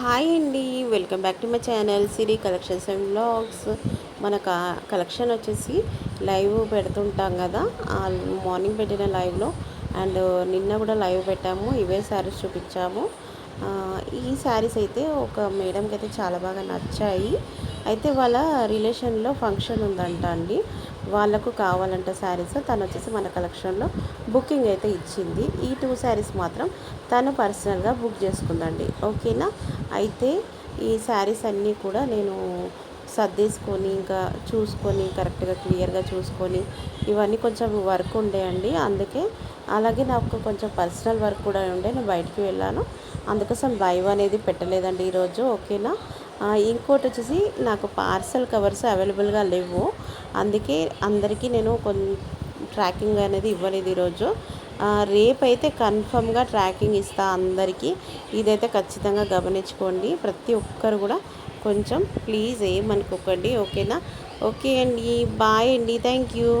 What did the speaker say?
Hi అండి. Welcome back to my channel Siri collections and vlogs మన collection వచ్చేసి live పెడుతుంటాం కదా. ఆ మార్నింగ్ పెట్టిన లైవ్లో. అండ్ నిన్న కూడా లైవ్ పెట్టాము. ఇవే శారీస్ చూపించాము. ఈ శారీస్ అయితే ఒక మేడంకి అయితే చాలా బాగా నచ్చాయి. అయితే వాళ్ళ రిలేషన్లో ఫంక్షన్ ఉందంట అండి. వాళ్ళకు కావాలంట శారీస్. తను వచ్చేసి మన కలెక్షన్లో బుకింగ్ అయితే ఇచ్చింది. ఈ టూ శారీస్ మాత్రం తను పర్సనల్గా బుక్ చేసుకుందండి. ఓకేనా? అయితే ఈ శారీస్ అన్నీ కూడా నేను సర్దేసుకొని ఇంకా చూసుకొని కరెక్ట్గా క్లియర్గా చూసుకొని ఇవన్నీ కొంచెం వర్క్ ఉండేయండి అందుకే అలాగే నాకు కొంచెం పర్సనల్ వర్క్ కూడా ఉండే నేను బయటికి వెళ్ళాను. అందుకోసం లైవ్ అనేది పెట్టలేదండి ఈరోజు ఓకేనా? ఇంకోటి వచ్చేసి నాకు పార్సల్ కవర్స్ అవైలబుల్గా లేవు. అందుకే అందరికీ నేను కొన్ని ట్రాకింగ్ అనేది ఇవ్వలేదు ఈరోజు. రేపైతే కన్ఫర్మ్గా ట్రాకింగ్ ఇస్తా అందరికీ. ఇదైతే ఖచ్చితంగా గమనించుకోండి. ప్రతి ఒక్కరు కూడా కొంచెం ప్లీజ్ ఏమనుకోకండి ఓకేనా? ఓకే అండి బాయ్ అండి థ్యాంక్ యూ.